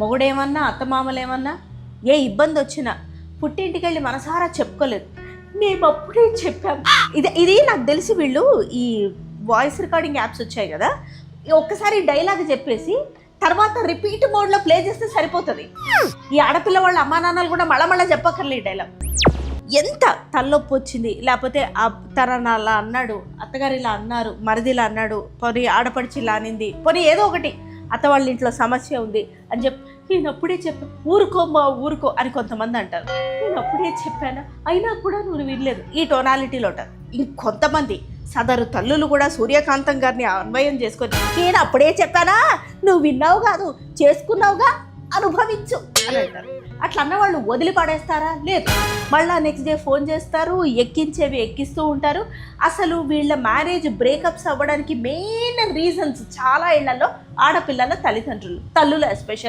మొగుడేమన్నా అత్తమామలేమన్నా ఏ ఇబ్బంది వచ్చినా పుట్టింటికి వెళ్ళి మనసారా చెప్పుకోలేదు. మేము అప్పుడే చెప్పాం. ఇది ఇది నాకు తెలిసి వీళ్ళు ఈ వాయిస్ రికార్డింగ్ యాప్స్ వచ్చాయి కదా ఒక్కసారి డైలాగ్ చెప్పేసి తర్వాత రిపీట్ మోడ్లో ప్లే చేస్తే సరిపోతుంది. ఈ ఆడపిల్ల వాళ్ళ అమ్మా నాన్నలు కూడా మళ్ళా మళ్ళా చెప్పక్కర్లే ఈ డైలాగ్. ఎంత తలనొప్పి వచ్చింది. లేకపోతే ఆ తన అలా అన్నాడు అత్తగారు ఇలా అన్నారు మరిది ఇలా అన్నాడు పోనీ ఆడపడిచి ఇలా అనింది పోనీ ఏదో ఒకటి అత్త వాళ్ళ ఇంట్లో సమస్య ఉంది అని చెప్పి నేను అప్పుడే చెప్పాను ఊరుకో మా ఊరుకో అని కొంతమంది అంటారు. నేను అప్పుడే చెప్పాను? అయినా కూడా నువ్వు వినలేదు. ఈ టోనాలిటీలో ఉంటారు. ఇంకొంతమంది సదరు తల్లులు కూడా సూర్యకాంతం గారిని అన్వయం చేసుకొని నేను అప్పుడే చెప్పానా? నువ్వు విన్నావు కాదు చేసుకున్నావుగా? అనుభవించు అని అంటారు. అట్లా అన్న వాళ్ళు వదిలి పడేస్తారా? లేదు. మళ్ళీ నెక్స్ట్ డే ఫోన్ చేస్తారు ఎక్కించేవి ఎక్కిస్తూ ఉంటారు. అసలు వీళ్ళ మ్యారేజ్ బ్రేకప్స్ అవ్వడానికి మెయిన్ రీజన్స్ చాలా ఇళ్ళలో ఆడపిల్లల తల్లిదండ్రులు తల్లులు ఎస్పెషల్లీ